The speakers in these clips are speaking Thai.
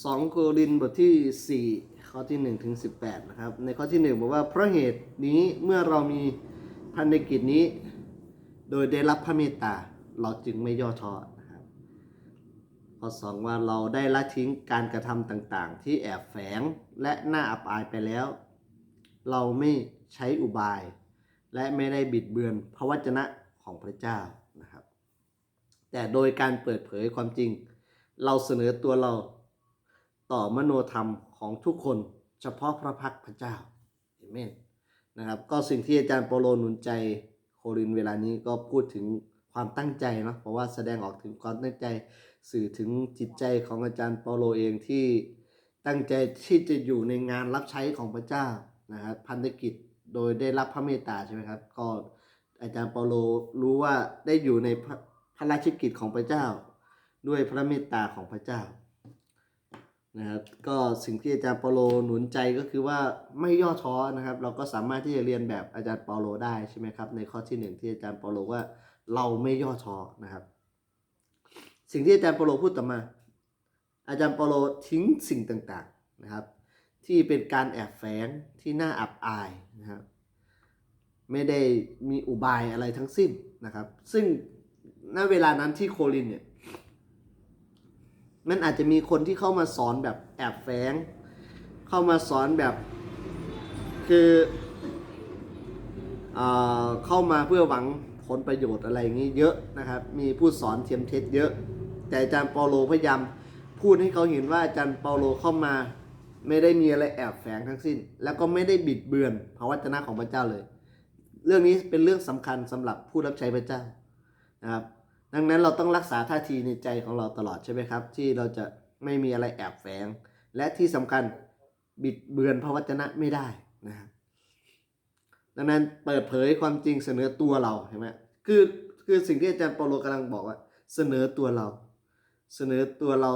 2โครินธ์บทที่ 4 ข้อที่ 1 ถึง 18 นะครับ ในข้อที่ 1 บอกว่าเพราะเหตุนี้เมื่อเรามีพันธกิจนี้ โดยได้รับพระเมตตาเราจึงไม่ย่อท้อนะครับข้อ 2 ว่าเราได้ละทิ้งการกระทำต่างๆ ที่แอบแฝงและน่าอับอายไปแล้ว เราไม่ใช้อุบาย และไม่ได้บิดเบือนพระวจนะของพระเจ้านะครับ แต่โดยการเปิดเผยความจริง เราเสนอตัวเรา ต่อมโนธรรมของทุกคน เฉพาะพระพักตร์พระเจ้าเอเมนนะครับก็สิ่งที่อาจารย์เปโลหนุนใจโครินเวลานี้ก็พูดถึงความตั้งใจเนาะเพราะว่าแสดงออกถึงความตั้งใจสื่อถึงจิตใจของอาจารย์เปาโลเองที่ตั้งใจที่จะอยู่ในงานรับใช้ของพระเจ้านะครับพันธกิจโดยได้รับพระเมตตาใช่ไหมครับก็อาจารย์เปาโลรู้ว่าได้อยู่ในพระราชกิจของพระเจ้า ด้วยพระเมตตาของพระเจ้า นะครับก็สิ่งที่อาจารย์เปาโลหนุนใจก็คือว่าไม่ย่อท้อนะครับ เราก็สามารถที่จะเรียนแบบอาจารย์เปาโลได้ใช่ไหมครับในข้อที่หนึ่งที่อาจารย์เปาโลว่าเราไม่ย่อท้อนะครับ สิ่งที่อาจารย์เปาโลพูดต่อมา อาจารย์เปาโลทิ้งสิ่งต่างๆนะครับ ที่เป็นการแอบแฝงที่น่าอับอายนะครับไม่ได้มีอุบายอะไรทั้งสิ้นนะครับ ซึ่งณเวลานั้นที่โคลินเนี่ย มันอาจจะมีคนที่เข้ามาสอนแบบแอบแฝง เข้ามาสอนแบบ คือเอ่อเข้ามาเพื่อหวังผลประโยชน์อะไรอย่างนี้เยอะนะครับ มีผู้สอนเทียมเท็จเยอะ แต่อาจารย์เปาโลพยายามพูดให้เขาเห็นว่าอาจารย์เปาโลเข้ามาไม่ได้มีอะไรแอบแฝงทั้งสิ้น แล้วก็ไม่ได้บิดเบือนพระวจนะของพระเจ้าเลย เรื่องนี้เป็นเรื่องสำคัญสำหรับผู้รับใช้พระเจ้านะครับ ดังนั้นเราต้องรักษาท่าทีในใจของเราตลอดใช่ไหมครับ ที่เราจะไม่มีอะไรแอบแฝง และที่สำคัญบิดเบือนพระวจนะไม่ได้นะครับดังนั้นเปิดเผยความจริงเสนอตัวเราใช่ไหมคือคือสิ่งที่อาจารย์เปโลกำลังบอกว่า เสนอตัวเรา เสนอตัวเรา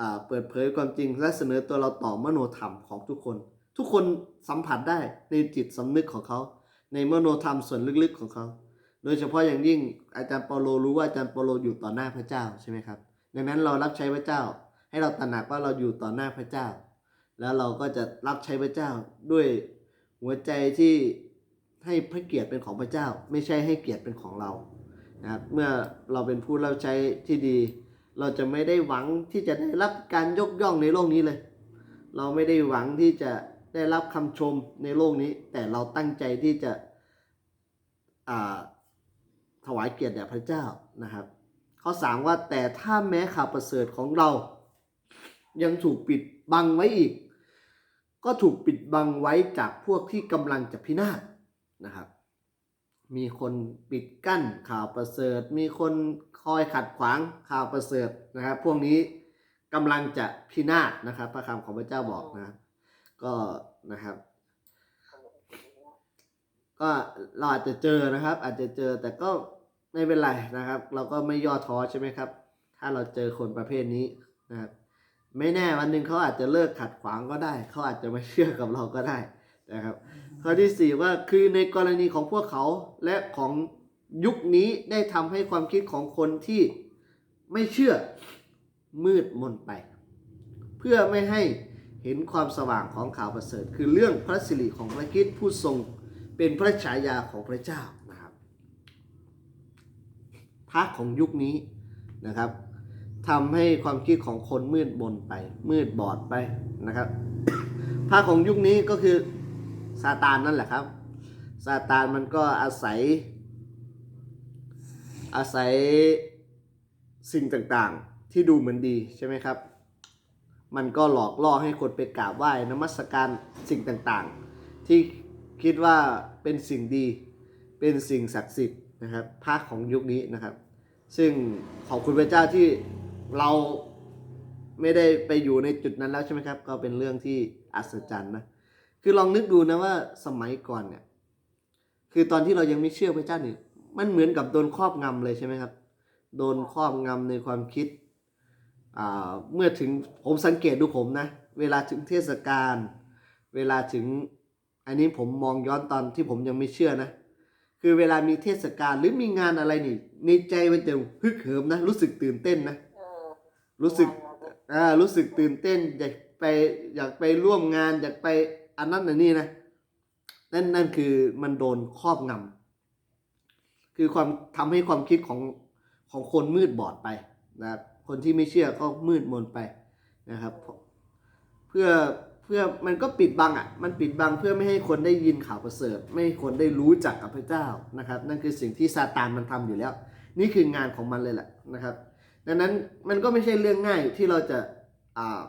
อ่าเปิดเผยความจริงและเสนอตัวเราต่อมโนธรรมของทุกคน ทุกคนสัมผัสได้ในจิตสำนึกของเขา ในมโนธรรมส่วนลึกๆของเขา โดยเฉพาะอย่างยิ่งอาจารย์เปาโลรู้ว่าอาจารย์เปาโลอยู่ต่อหน้าพระเจ้าใช่ไหมครับ ดังนั้นเรารับใช้พระเจ้า ให้เราตระหนักว่าเราอยู่ต่อหน้าพระเจ้า แล้วเราก็จะรับใช้พระเจ้าด้วยหัวใจที่ให้พระเกียรติเป็นของพระเจ้า ไม่ใช่ให้เกียรติเป็นของเรานะครับเมื่อเราเป็นผู้รับใช้ที่ดี เราจะไม่ได้หวังที่จะได้รับการยกย่องในโลกนี้เลย เราไม่ได้หวังที่จะได้รับคำชมในโลกนี้ แต่เราตั้งใจที่จะอ่า ถวายเกียรติแด่พระเจ้านะครับ ข้อสามว่าแต่ถ้าแม้ข่าวประเสริฐของเรา ยังถูกปิดบังไว้อีก ก็ถูกปิดบังไว้จากพวกที่กำลังจะพินาศนะครับ มีคนปิดกั้นข่าวประเสริฐ มีคนคอยขัดขวางข่าวประเสริฐนะครับ พวกนี้กำลังจะพินาศนะครับ พระคำของพระเจ้าบอกนะก็นะครับก็เราอาจจะเจอนะครับ อาจจะเจอแต่ก็ ไม่เป็นไรนะครับ เราก็ไม่ย่อท้อใช่ไหมครับ ถ้าเราเจอคนประเภทนี้นะครับ ไม่แน่วันหนึ่งเขาอาจจะเลิกขัดขวางก็ได้ เขาอาจจะไม่เชื่อกับเราก็ได้นะครับ ข้อที่สี่ว่าคือในกรณีของพวกเขาและของยุคนี้ได้ทำให้ความคิดของคนที่ไม่เชื่อมืดมนไป เพื่อไม่ให้เห็นความสว่างของข่าวประเสริฐ คือเรื่องพระสิริของพระคิดผู้ทรงเป็นพระฉายาของพระเจ้า พระของยุคนี้นะครับทำให้ความคิดของคนมืดมนไป มืดบอดไปนะครับพระของยุคนี้ก็คือซาตานนั่นแหละครับซาตานมันก็อาศัย อาศัยสิ่งต่างๆที่ดูเหมือนดีใช่ไหมครับ มันก็หลอกล่อให้คนไปกราบไหว้นมัสการสิ่งต่างๆ ที่คิดว่าเป็นสิ่งดี เป็นสิ่งศักดิ์สิทธิ์ นะครับพระของยุคนี้นะครับ ซึ่งขอบคุณพระเจ้าที่เราไม่ได้ไปอยู่ในจุดนั้นแล้วใช่ไหมครับ ก็เป็นเรื่องที่อัศจรรย์นะคือลองนึกดูนะว่าสมัยก่อนเนี่ย คือตอนที่เรายังไม่เชื่อพระเจ้าเนี่ยมันเหมือนกับโดนครอบงำเลยใช่ไหมครับ โดนครอบงำในความคิดเมื่อถึงผมสังเกตดูผมนะ เวลาถึงเทศกาลเวลาถึงอันนี้ผมมองย้อนตอนที่ผมยังไม่เชื่อนะ คือเวลามีเทศกาลหรือมีงานอะไรนี่ในใจมันจะฮึกเหิมนะ รู้สึกตื่นเต้นนะเออรู้สึกอ่ารู้สึกตื่นเต้น อยากไปอยากไปร่วมงาน อยากไปอันนั้นอันนี้นะนั่นนั่นคือมันโดนครอบงำคือความทำให้ความคิดของของคนมืดบอดไปนะครับคนที่ไม่เชื่อก็มืดมนไปนะครับ เพื่อเพื่อมันก็ปิดบังอะ มันปิดบังเพื่อไม่ให้คนได้ยินข่าวประเสริฐ ไม่ให้คนได้รู้จักกับพระเจ้านะครับ นั่นคือสิ่งที่ซาตานมันทำอยู่แล้ว นี่คืองานของมันเลยแหละนะครับ ดังนั้นมันก็ไม่ใช่เรื่องง่ายที่เราจะอ่า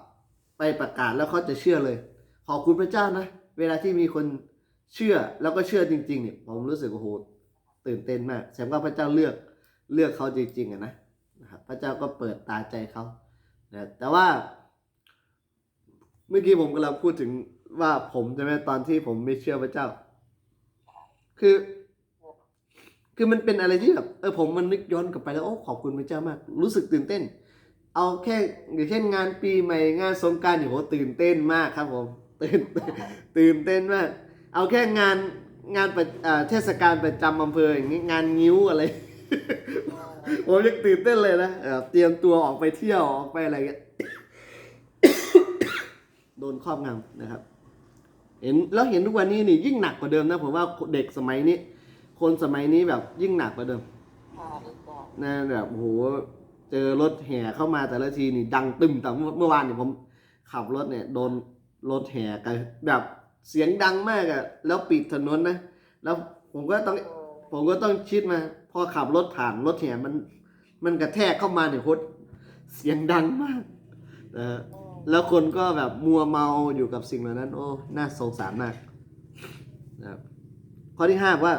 ไปประกาศแล้วเขาจะเชื่อเลย ขอบคุณพระเจ้านะ เวลาที่มีคนเชื่อแล้วก็เชื่อจริงๆเนี่ยผมรู้สึกโอ้โหตื่นเต้นมากแสดงว่าพระเจ้าเลือกเลือกเขาจริงๆอะนะนะครับพระเจ้าก็เปิดตาใจเขานะแต่ว่า เมื่อกี้ผมกำลังพูดถึงว่าผมใช่ไหมตอนที่ผมไม่เชื่อพระเจ้า คือ คือมันเป็นอะไรที่แบบเออผมมันนึกย้อนกลับไปแล้วโอ้ขอบคุณพระเจ้ามาก รู้สึกตื่นเต้น เอาแค่อย่างเช่นงานปีใหม่งานสงการารโหตื่นเต้นมากครับผมตื่นตื่นเต้นมาก เอาแค่งานงานประเทศกาลประจำอำเภออย่างนี้งานงิ้วอะไรผมยังตื่นเต้นเลยนะเออเตรียมตัวออกไปเที่ยวออกไปอะไรเงี้ย โดนครอบงำนะครับ เห็นแล้วเห็นทุกวันนี้นี่ยิ่งหนักกว่าเดิมนะผมว่าเด็กสมัยนี้ คนสมัยนี้แบบยิ่งหนักกว่าเดิมค่นะแบบโอ้โหเจอรถแห่เข้ามาแต่ละทีนี่ดังตึมแต่เมื่อวานเนี่ยผมขับรถเนี่ยโดนรถแห่กันแบบเสียงดังมากอะแล้วปิดถนนนะ แล้วผมก็ต้องผมก็ต้องคิดมา พอขับรถผ่านรถแห่มัน มันกระแทกเข้ามาเนี่ยโคตรเสียงดังมากนะ แล้วคนก็แบบมัวเมาอยู่กับสิ่งเหล่านั้น โอ้ น่าสงสารมากนะครับข้อที่ห้าว่า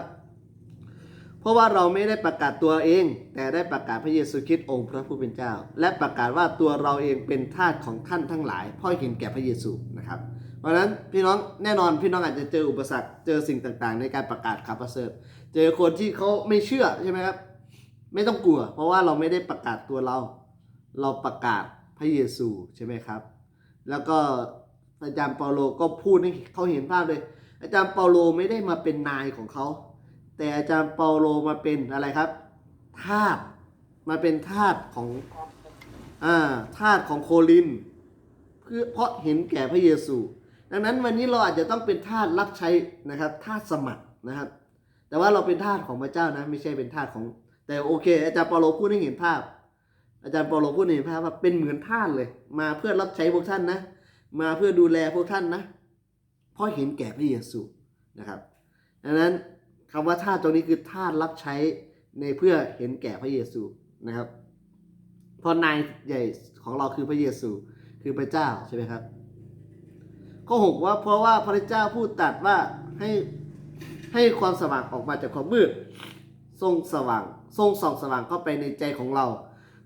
เพราะว่าเราไม่ได้ประกาศตัวเอง แต่ได้ประกาศพระเยซูคริสต์องค์พระผู้เป็นเจ้า และประกาศว่าตัวเราเองเป็นทาสของท่านทั้งหลายพราะเห็นแก่พระเยซูนะครับ เพราะฉะนั้นพี่น้องแน่นอนพี่น้องอาจจะเจออุปสรรคเจอสิ่งต่างๆ ในการประกาศข่าวประเสริฐเจอคนที่เขาไม่เชื่อใช่ไหมครับ ไม่ต้องกลัว เพราะว่าเราไม่ได้ประกาศตัวเรา เราประกาศ ระเยซูใช่ไหมครับ แล้วก็อาจารย์เปาโลก็พูดให้เขาเห็นภาพเลย อาจารย์เปาโลไม่ได้มาเป็นนายของเขา แต่อาจารย์เปาโลมาเป็นอะไรครับทาสมาเป็นทาสของอ่าทาสของโคลินเพื่อเพราะเห็นแก่พระเยซู ดังนั้นวันนี้เราอาจจะต้องเป็นทาสรับใช้นะครับทาสสมัครนะครับ แต่ว่าเราเป็นทาสของพระเจ้านะไม่ใช่เป็นทาสของ แต่โอเค อาจารย์เปาโลพูดให้เห็นภาพ อาจารย์เปาโลพูดให้เห็นภาพว่าเป็นเหมือนท่าสเลย มาเพื่อรับใช้พวกท่านนะ มาเพื่อดูแลพวกท่านนะ เพราะเห็นแก่พระเยซูนะครับดังนั้นคำว่าท่าตรงนี้คือท่ารับใช้ในเพื่อเห็นแก่พระเยซูนะครับเพราะนายใหญ่ของเราคือพระเยซูคือพระเจ้าใช่ไหมครับข้อหกว่าเพราะว่าพระเจ้าพูดตัดว่าให้ให้ความสว่างออกมาจากความมืดทรงสว่างทรงส่องสว่างเข้าไปในใจของเรา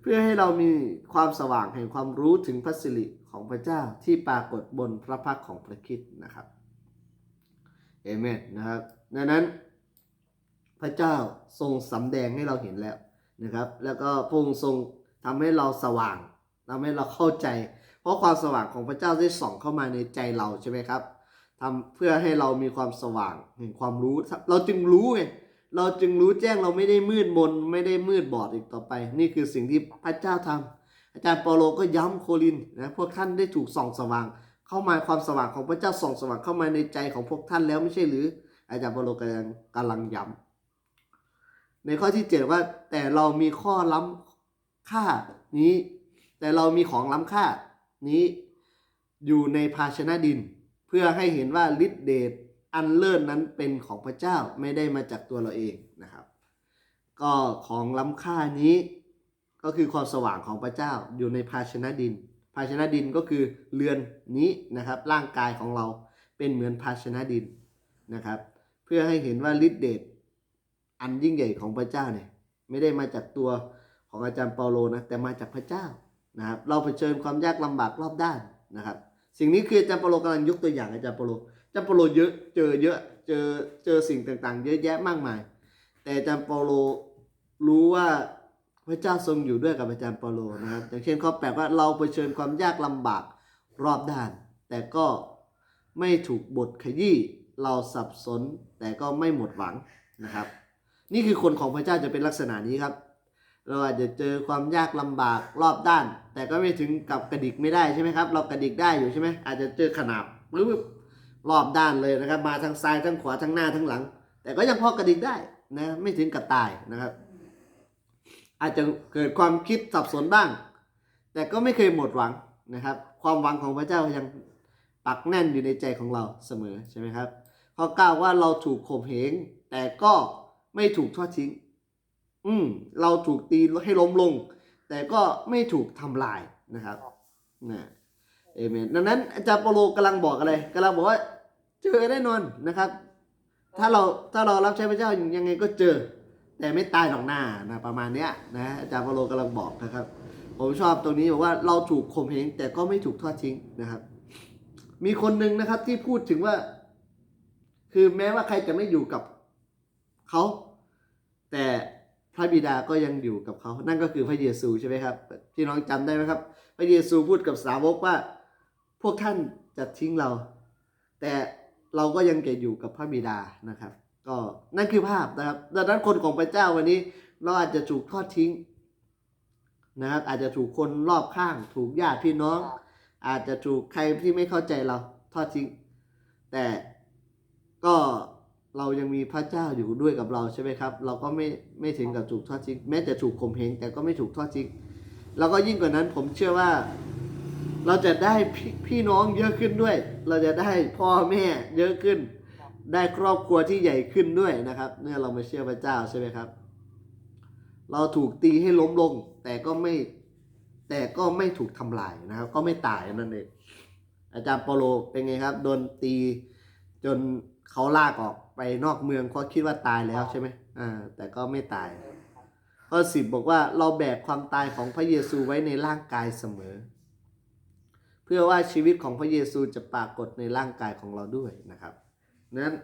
เพื่อให้เรามีความสว่างแห่งความรู้ถึงพระสิริของพระเจ้าที่ปรากฏบนพระพักของพระคิดนะครับเอเมนนะครับดังนั้นพระเจ้าทรงสำแดงให้เราเห็นแล้วนะครับ แล้วก็พระองค์ทรงทำให้เราสว่างทำให้เราเข้าใจ เพราะความสว่างของพระเจ้าได้ส่องเข้ามาในใจเราใช่ไหมครับทำเพื่อให้เรามีความสว่างแห่งความรู้ เราจึงรู้ไง เราจึงรู้แจ้งเราไม่ได้มืดมนไม่ได้มืดบอดอีกต่อไป นี่คือสิ่งที่พระเจ้าทำอาจารย์เปาโลก็ย้ำโคลินนะพวกท่านได้ถูกส่องสว่าง เข้ามาความสว่างของพระเจ้าส่องสว่างเข้ามาในใจของพวกท่านแล้วไม่ใช่หรือ อาจารย์เปาโลกำลังกำลังย้ำในข้อที่เจ็ดว่าแต่เรามีข้อล้ำค่านี้ แต่เรามีของล้ำค่านี้อยู่ในภาชนะดิน เพื่อให้เห็นว่าฤทธิเดช อันเลิศนั้นเป็นของพระเจ้าไม่ได้มาจากตัวเราเองนะครับ ก็ของล้ำค่านี้ก็คือความสว่างของพระเจ้าอยู่ในภาชนะดิน ภาชนะดินก็คือเรือนนี้นะครับ ร่างกายของเราเป็นเหมือนภาชนะดินนะครับ เพื่อให้เห็นว่าฤทธิเดชอันยิ่งใหญ่ของพระเจ้าเนี่ยไม่ได้มาจากตัวของอาจารย์เปาโลนะแต่มาจากพระเจ้านะครับ เราเผชิญความยากลำบากรอบด้านนะครับ สิ่งนี้คืออาจารย์เปาโลกำลังยกตัวอย่างอาจารย์เปาโล จารย์เปโลเยอะเจอเยอะเจอเจอสิ่งต่างๆ เยอะแยะมากมาย แต่จารย์เปโลรู้ว่าพระเจ้าทรงอยู่ด้วยกับอาจารย์เปาโลนะครับอย่างเช่นข้อแปดว่าเราเผชิญความยากลำบากรอบด้าน แต่ก็ไม่ถูกบทขยี้เราสับสนแต่ก็ไม่หมดหวังนะครับ นี่คือคนของพระเจ้าจะเป็นลักษณะนี้ครับ เราอาจจะเจอความยากลำบากรอบด้าน แต่ก็ไม่ถึงกับกระดิกไม่ได้ใช่ไหมครับ เรากระดิกได้อยู่ใช่ไหมอาจจะเจอขนาบปึ๊บ รอบด้านเลยนะครับ มาทางซ้ายทั้งขวาทั้งหน้าทั้งหลัง แต่ก็ยังพอกระดิกได้นะไม่ถึงกับตายนะครับ อาจจะเกิดความคิดสับสนบ้าง แต่ก็ไม่เคยหมดหวังนะครับ ความหวังของพระเจ้ายังปักแน่นอยู่ในใจของเราเสมอใช่ไหมครับข้อกล่าวว่าเราถูกข่มเหงแต่ก็ไม่ถูกทอดทิ้ง อืมเราถูกตีให้ล้มลง แต่ก็ไม่ถูกทำลายนะครับนะเอเมนดังนั้นอาจารย์เปโลกำลังบอกอะไรกำลังบอกว่า เจอแน่นอนนะครับ ถ้าเราถ้าเรารับใช้พระเจ้ายังไงก็เจอ แต่ไม่ตายหรอกหน้านะประมาณเนี้ยนะอาจารย์เปโลกำลังบอกนะครับ ผมชอบตรงนี้บอกว่าเราถูกข่มเหงแต่ก็ไม่ถูกทอดทิ้งนะครับ มีคนหนึ่งนะครับที่พูดถึงว่า คือแม้ว่าใครจะไม่อยู่กับเขาแต่พระบิดาก็ยังอยู่กับเขา นั่นก็คือพระเยซูใช่ไหมครับ พี่น้องจำได้ไหมครับ พระเยซูพูดกับสาวกว่า พวกท่านจะทิ้งเรา แต่ เราก็ยังจะอยู่กับพระบิดานะครับ ก็นั่นคือภาพนะครับ ดังนั้นคนของพระเจ้าวันนี้ เราอาจจะถูกทอดทิ้งนะครับ อาจจะถูกคนรอบข้าง ถูกญาติพี่น้อง อาจจะถูกใครที่ไม่เข้าใจเราทอดทิ้ง แต่ก็เรายังมีพระเจ้าอยู่ด้วยกับเราใช่ไหมครับ เราก็ไม่ไม่ถึงกับถูกทอดทิ้งแม้จะถูกข่มเหงแต่ก็ไม่ถูกทอดทิ้งแล้วก็ยิ่งกว่านั้นผมเชื่อว่า เราจะได้พี่พี่น้องเยอะขึ้นด้วย เราจะได้พ่อแม่เยอะขึ้น ได้ครอบครัวที่ใหญ่ขึ้นด้วยนะครับ เมื่อเรามาเชื่อพระเจ้าใช่ไหมครับ เราถูกตีให้ล้มลง แต่ก็ไม่แต่ก็ไม่ถูกทำลายนะครับ ก็ไม่ตายนั่นเองอาจารย์เปโลเป็นไงครับ โดนตีจนเขาลากออกไปนอกเมืองเพราะคิดว่าตายแล้วใช่ไหมอ่าแต่ก็ไม่ตายข้อสิบบอกว่าเราแบกความตายของพระเยซูไว้ในร่างกายเสมอ เพื่อว่าชีวิตของพระเยซูจะปรากฏในร่างกายของเราด้วยนะครับนั้น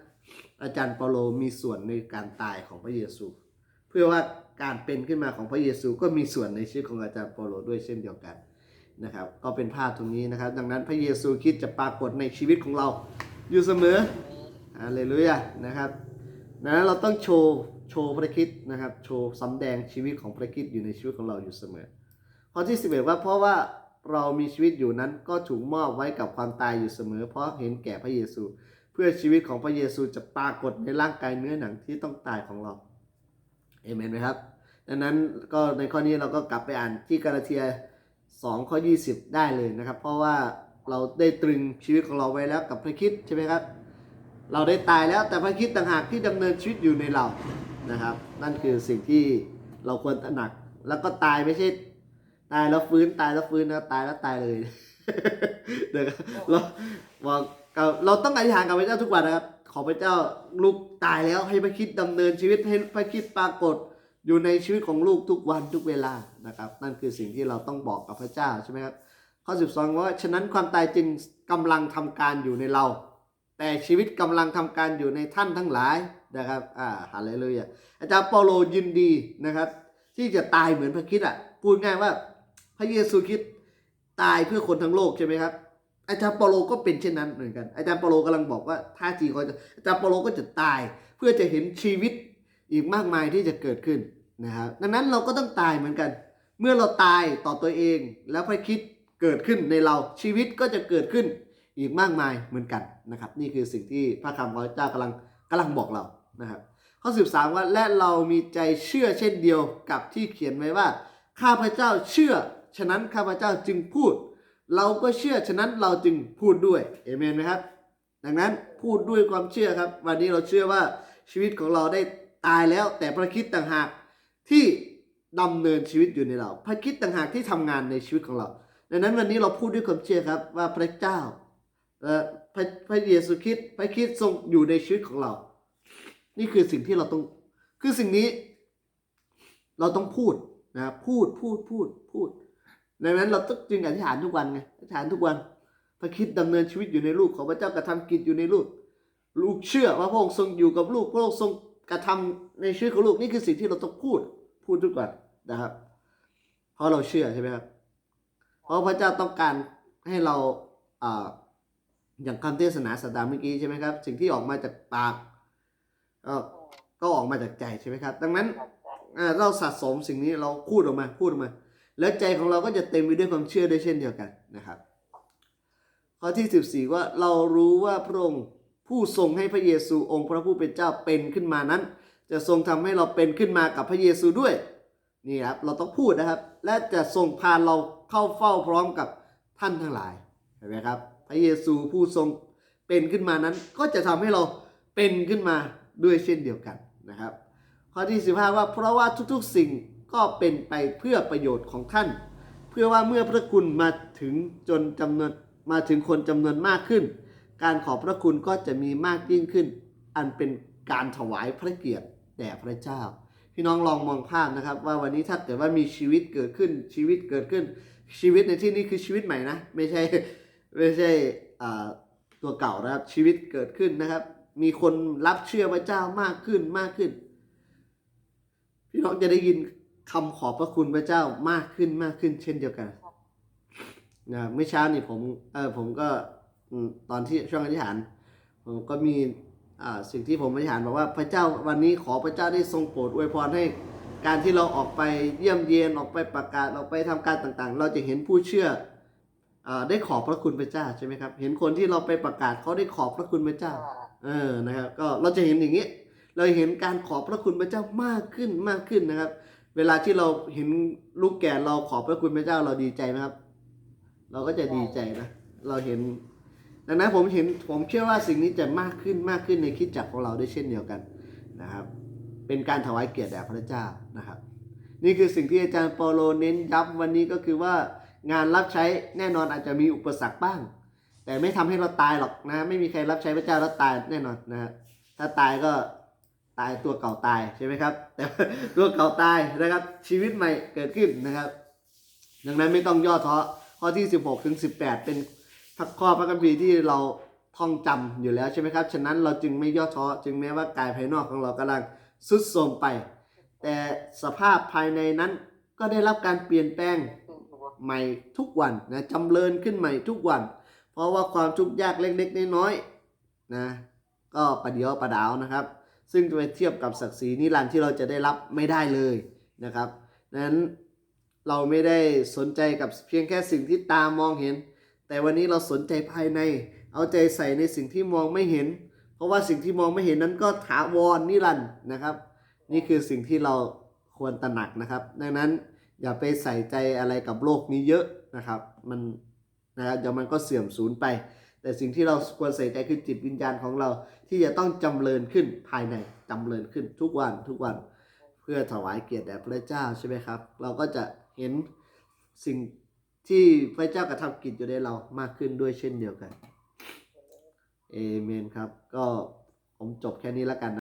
อาจารย์เปาโลมีส่วนในการตายของพระเยซู เพื่อว่าการเป็นขึ้นมาของพระเยซูก็มีส่วนในชีวิตของอาจารย์เปาโลด้วยเช่นเดียวกันนะครับ ก็เป็นภาพตรงนี้นะครับ ดังนั้นพระเยซูคิดจะปรากฏในชีวิตของเราอยู่เสมอฮาเลลูยานะครับดังนั้นเราต้องโชว์โชว์พระคิดนะครับ โชว์สำแดงชีวิตของพระคิดอยู่ในชีวิตของเราอยู่เสมอข้อที่ 11 ว่าเพราะว่า เรามีชีวิตอยู่นั้นก็ถูกมอบไว้กับความตายอยู่เสมอ เพราะเห็นแก่พระเยซู เพื่อชีวิตของพระเยซูจะปรากฏในร่างกายเนื้อหนังที่ต้องตายของเราเอเมนไหมครับ ดังนั้นก็ในข้อนี้เราก็กลับไปอ่านที่กาลาเทีย2ข้อ20 ได้เลยนะครับ เพราะว่าเราได้ตรึงชีวิตของเราไว้แล้วกับพระคิดใช่ไหมครับ เราได้ตายแล้วแต่พระคิดต่างหากที่ดำเนินชีวิตอยู่ในเรานะครับ นั่นคือสิ่งที่เราควรตระหนักแล้วก็ตายไม่ใช่ ตายแล้วฟื้นตายแล้วฟื้นนะตายแล้วตายเลยเดี๋ยวเราบอกเราต้องอธิษฐานกับพระเจ้าทุกวันนะครับ ขอพระเจ้าลูกตายแล้วให้พระคิดดำเนินชีวิตให้พระคิดปรากฏอยู่ในชีวิตของลูกทุกวันทุกเวลานะครับ นั่นคือสิ่งที่เราต้องบอกกับพระเจ้าใช่ไหมครับข้อ12ว่าฉะนั้นความตายจึงกำลังทำการอยู่ในเรา แต่ชีวิตกำลังทำการอยู่ในท่านทั้งหลายนะครับอ่าฮาเลลูยาอาจารย์เปาโลยินดีนะครับ ที่จะตายเหมือนพระคิดอะพูดง่ายว่า ระเยซูคริสต์ตายเพื่อคนทั้งโลกใช่ไหมครับ อาจารย์เปาโลก็เป็นเช่นนั้นเหมือนกัน อาจารย์เปาโลกำลังบอกว่าท่าทีเขาจะอาจารย์เปาโลก็จะตายเพื่อจะเห็นชีวิตอีกมากมายที่จะเกิดขึ้นนะครับดังนั้นเราก็ต้องตายเหมือนกัน เมื่อเราตายต่อตัวเองแล้วพระคิดเกิดขึ้นในเราชีวิตก็จะเกิดขึ้นอีกมากมายเหมือนกันนะครับ นี่คือสิ่งที่พระคำของเจ้ากำลังกำลังบอกเรานะครับข้อ13ว่าและเรามีใจเชื่อเช่นเดียวกับที่เขียนไว้ว่า ข้าพเจ้าเชื่อ ฉะนั้นข้าพเจ้าจึงพูด เราก็เชื่อฉะนั้นเราจึงพูดด้วยเอเมนไหมครับ ดังนั้นพูดด้วยความเชื่อครับ วันนี้เราเชื่อว่าชีวิตของเราได้ตายแล้ว แต่พระคิดต่างหากที่ดำเนินชีวิตอยู่ในเรา พระคิดต่างหากที่ทำงานในชีวิตของเรา ดังนั้นวันนี้เราพูดด้วยความเชื่อครับว่าพระเจ้าพระพระเยซูคริสต์พระคริสต์ทรงอยู่ในชีวิตของเรา นี่คือสิ่งที่เราต้องคือสิ่งนี้ เราต้องพูดนะพูดพูดพูดพูด ดังนั้นเราต้องจึงอธิษฐานทุกวันไงอธิษฐานทุกวันพระคริดดำเนินชีวิตอยู่ในลูกของพระเจ้ากระทำกิจอยู่ในลูก ลูกเชื่อว่าพระองค์ทรงอยู่กับลูกพระองค์ทรงกระทำในชีวิตของลูกนี่คือสิ่งที่เราต้องพูดพูดทุกวันนะครับ เพราะเราเชื่อใช่ไหมครับเพราะพระเจ้าต้องการให้เราอ่าอย่างคำเทศนาสัปดาห์เมื่อกี้ใช่ไหมครับ สิ่งที่ออกมาจากปากก็ก็ออกมาจากใจใช่ไหมครับ ดังนั้นอ่าเราสะสมสิ่งนี้เราพูดออกมาพูดออกมา แล้วใจของเราก็จะเต็มไปด้วยความเชื่อด้วยเช่นเดียวกันนะครับ ข้อที่ 14 ว่าเรารู้ว่าพระองค์ผู้ทรงให้พระเยซูองค์พระผู้เป็นเจ้าเป็นขึ้นมานั้น จะทรงทำให้เราเป็นขึ้นมากับพระเยซูด้วยนี่ครับเราต้องพูดนะครับ และจะทรงพาเราเข้าเฝ้าพร้อมกับท่านทั้งหลายเห็นไหมครับ พระเยซูผู้ทรงเป็นขึ้นมานั้น ก็จะทำให้เราเป็นขึ้นมาด้วยเช่นเดียวกันนะครับ ข้อที่ 15 ว่าเพราะว่าทุกๆสิ่ง ก็เป็นไปเพื่อประโยชน์ของท่าน เพื่อว่าเมื่อพระคุณมาถึงจนจำนวนมาถึงคนจำนวนมากขึ้น การขอพระคุณก็จะมีมากยิ่งขึ้น อันเป็นการถวายพระเกียรติแด่พระเจ้า พี่น้องลองมองภาพนะครับ ว่าวันนี้ถ้าเกิดว่ามีชีวิตเกิดขึ้นชีวิตเกิดขึ้น ชีวิตในที่นี้คือชีวิตใหม่นะ ไม่ใช่ไม่ใช่อ่าตัวเก่านะครับชีวิตเกิดขึ้นนะครับ มีคนรับเชื่อพระเจ้ามากขึ้นมากขึ้น พี่น้องจะได้ยิน คำขอบพระคุณพระเจ้ามากขึ้นมากขึ้น เช่นเดียวกันนะเมื่อเช้านี่ผมเออผมก็ตอนที่ช่วงอธิษฐานผมก็มีอ่าสิ่งที่ผมอธิษฐานบอกว่าพระเจ้าวันนี้ขอพระเจ้าได้ทรงโปรดอวยพรให้การที่เราออกไปเยี่ยมเยียนออกไปประกาศออกไปทำการต่างๆ เราจะเห็นผู้เชื่ออได้ขอบพระคุณพระเจ้าใช่ไหมครับ เห็นคนที่เราไปประกาศเขาได้ขอบพระคุณพระเจ้า เออนะครับ ก็เราจะเห็นอย่างนี้ เราเห็นการขอบพระคุณพระเจ้ามากขึ้นมากขึ้นนะครับ เวลาที่เราเห็นลูกแก่เราขอบพระคุณพระเจ้าเราดีใจไหมครับ เราก็จะดีใจนะ เราเห็น ดังนั้นผมเห็นผมเชื่อว่าสิ่งนี้จะมากขึ้นมากขึ้นในคิดจักของเราด้วยเช่นเดียวกันนะครับ เป็นการถวายเกียรติแด่พระเจ้านะครับ นี่คือสิ่งที่อาจารย์เปาโลเน้นย้ำวันนี้ก็คือว่างานรับใช้แน่นอนอาจจะมีอุปสรรคบ้าง แต่ไม่ทำให้เราตายหรอกนะ ไม่มีใครรับใช้พระเจ้าแล้วตายแน่นอนนะฮะถ้าตายก็ ตายตัวเก่าตายใช่ไหมครับ แต่ตัวเก่าตายนะครับ ชีวิตใหม่เกิดขึ้นนะครับ ดังนั้นไม่ต้องย่อท้อข้อที่ 16ถึง18 เป็นข้อพระคัมภีร์ที่เราท่องจำอยู่แล้วใช่ไหมครับ ฉะนั้นเราจึงไม่ย่อท้อจึงแม้ว่ากายภายนอกของเรากำลังสุดโทรมไป แต่สภาพภายในนั้นก็ได้รับการเปลี่ยนแปลงใหม่ทุกวันนะจำเริญขึ้นใหม่ทุกวัน เพราะว่าความทุกข์ยากเล็กๆน้อยๆนะ ก็ประเดียวประดาวนะครับ ซึ่งจะไปเทียบกับศักดิ์ศรีนิรันดร์ที่เราจะได้รับไม่ได้เลยนะครับนั้นเราไม่ได้สนใจกับเพียงแค่สิ่งที่ตามองเห็น แต่วันนี้เราสนใจภายใน เอาใจใส่ในสิ่งที่มองไม่เห็น เพราะว่าสิ่งที่มองไม่เห็นนั้นก็ถาวรนิรันดร์นะครับ นี่คือสิ่งที่เราควรตระหนักนะครับ ดังนั้นอย่าไปใส่ใจอะไรกับโลกนี้เยอะนะครับ มันนะครับเดี๋ยวมันก็เสื่อมสูญไป แต่สิ่งที่เราควรใส่ใจคือจิตวิญญาณของเรา ที่จะต้องจำเริญขึ้นภายในจำเริญขึ้นทุกวันทุกวัน เพื่อถวายเกียรติแด่พระเจ้าใช่ไหมครับ เราก็จะเห็นสิ่งที่พระเจ้ากระทำกิจอยู่ในเรามากขึ้นด้วยเช่นเดียวกันเอเมนครับ ก็ผมจบแค่นี้แล้วกันนะ